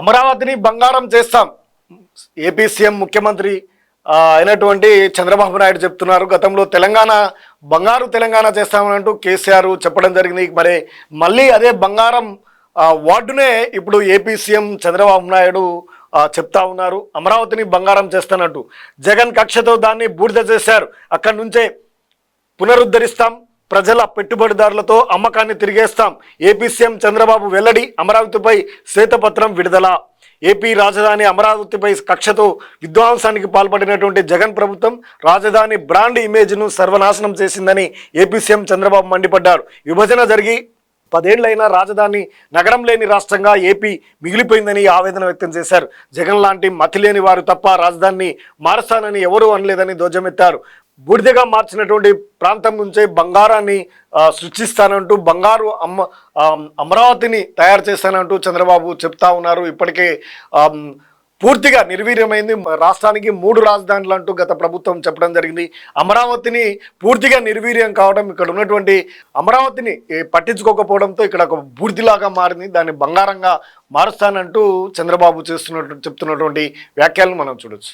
అమరావతిని బంగారం చేస్తాం. ఏపీ సీఎం ముఖ్యమంత్రి అయినటువంటి చంద్రబాబు నాయుడు చెప్తున్నారు. గతంలో తెలంగాణ బంగారు తెలంగాణ చేస్తామనంటూ కేసీఆర్ చెప్పడం జరిగింది. మరి మళ్ళీ అదే బంగారం వార్డునే ఇప్పుడు ఏపీ సీఎం చంద్రబాబు నాయుడు చెప్తా ఉన్నారు. అమరావతిని బంగారం చేస్తానంటూ జగన్ కక్షతో దాన్ని బూడిద చేశారు. అక్కడి నుంచే పునరుద్ధరిస్తాం. ప్రజల పెట్టుబడిదారులతో అమ్మకాన్ని తిరిగేస్తాం. ఏపీ సీఎం చంద్రబాబు వెల్లడి అమరావతిపై శ్వేతపత్రం విడుదల. ఏపీ రాజధాని అమరావతిపై కక్షతో విధ్వంసానికి పాల్పడినటువంటి జగన్ ప్రభుత్వం రాజధాని బ్రాండ్ ఇమేజ్ను సర్వనాశనం చేసిందని ఏపీ సీఎం చంద్రబాబు మండిపడ్డారు. విభజన జరిగి పదేళ్ళైనా రాజధాని నగరం లేని రాష్ట్రంగా ఏపీ మిగిలిపోయిందని ఆవేదన వ్యక్తం చేశారు. జగన్ లాంటి మతి లేని వారు తప్ప రాజధానిని మారుస్తానని ఎవరూ అనలేదని ధ్వజమెత్తారు. బూడిదగా మార్చినటువంటి ప్రాంతం నుంచే బంగారాన్ని సృష్టిస్తానంటూ బంగారు అమ్మ అమరావతిని తయారు చేస్తానంటూ చంద్రబాబు చెప్తా ఉన్నారు. ఇప్పటికే పూర్తిగా నిర్వీర్యమైంది. రాష్ట్రానికి మూడు రాజధానులు అంటూ గత ప్రభుత్వం చెప్పడం జరిగింది. అమరావతిని పూర్తిగా నిర్వీర్యం కావడం ఇక్కడ ఉన్నటువంటి అమరావతిని పట్టించుకోకపోవడంతో ఇక్కడ ఒక బూర్దిలాగా మారింది. దాన్ని బంగారంగా మారుస్తానంటూ చంద్రబాబు చేస్తున్నట్టు చెప్తున్నటువంటి వ్యాఖ్యలను మనం చూడొచ్చు.